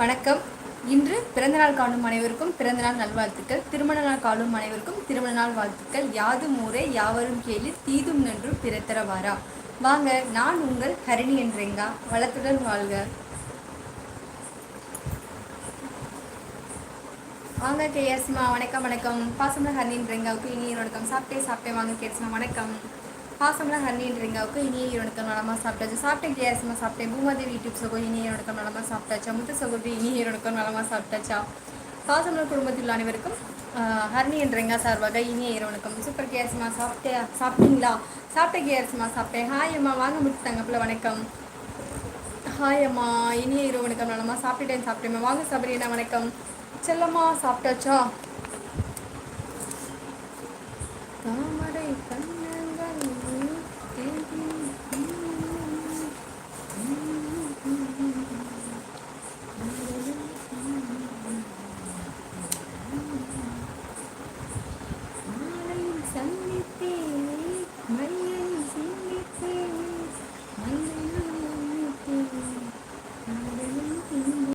வணக்கம். இன்று பிறந்தநாள் காணும் அனைவருக்கும் பிறந்தநாள் நல்வாழ்த்துக்கள். திருமண நாள் காணும் அனைவருக்கும் திருமண நாள் வாழ்த்துக்கள். யாதும் ஊரே யாவரும் கேளு தீதும் நன்று பிறத்தரவாரா வாங்க நான் உங்கள் ஹரிணி என்றேங்கா? வளத்துடன் வாழ்க. வாங்க கேஎஸ்மா வணக்கம் வணக்கம். பாசமல ஹர்னின் ரெங்காவுக்கு இனிய வணக்கம். சாப்பிட்டே சாப்பிட்டே வாங்க கேஎஸ்மா வணக்கம். பாசம்லாம் கண்ணின்றீங்க ரெங்காவுக்கு இனிய வணக்கம். நலமா சாப்பிட்டாச்சு. சாப்பிட்டேன். கேஎஸ்மா சாப்பிட்டேன். பூமாதேவி யூடியூப் சகோ இனிய வணக்கம். நலமா சாப்பிட்டாச்சா? முத்து சகோதரி இனிய வணக்கம். நலமா சாப்பிட்டாச்சா? பாசமல குடும்பத்தில் உள்ள அனைவருக்கும் ஆஹ், ஹர்னி என்ற ரெங்கா சார்பாக இனிய சூப்பர் கேஎஸ்மா சாப்பிட்டே சாப்பிட்டீங்களா? சாப்பிட்டேன் கேஎஸ்மா சாப்பிட்டேன். ஹாய் அம்மா வாங்க முத்து தங்கப்பில் வணக்கம். ஹாய் அம்மா இனிய இரவு வணக்கம். நலமா சாப்பிட்டேன் சாப்பிட்டேன் வாங்க சபரினா வணக்கம். செல்லம்மா சாப்பிட்டாச்சா? தாமரை கண்ணங்கள்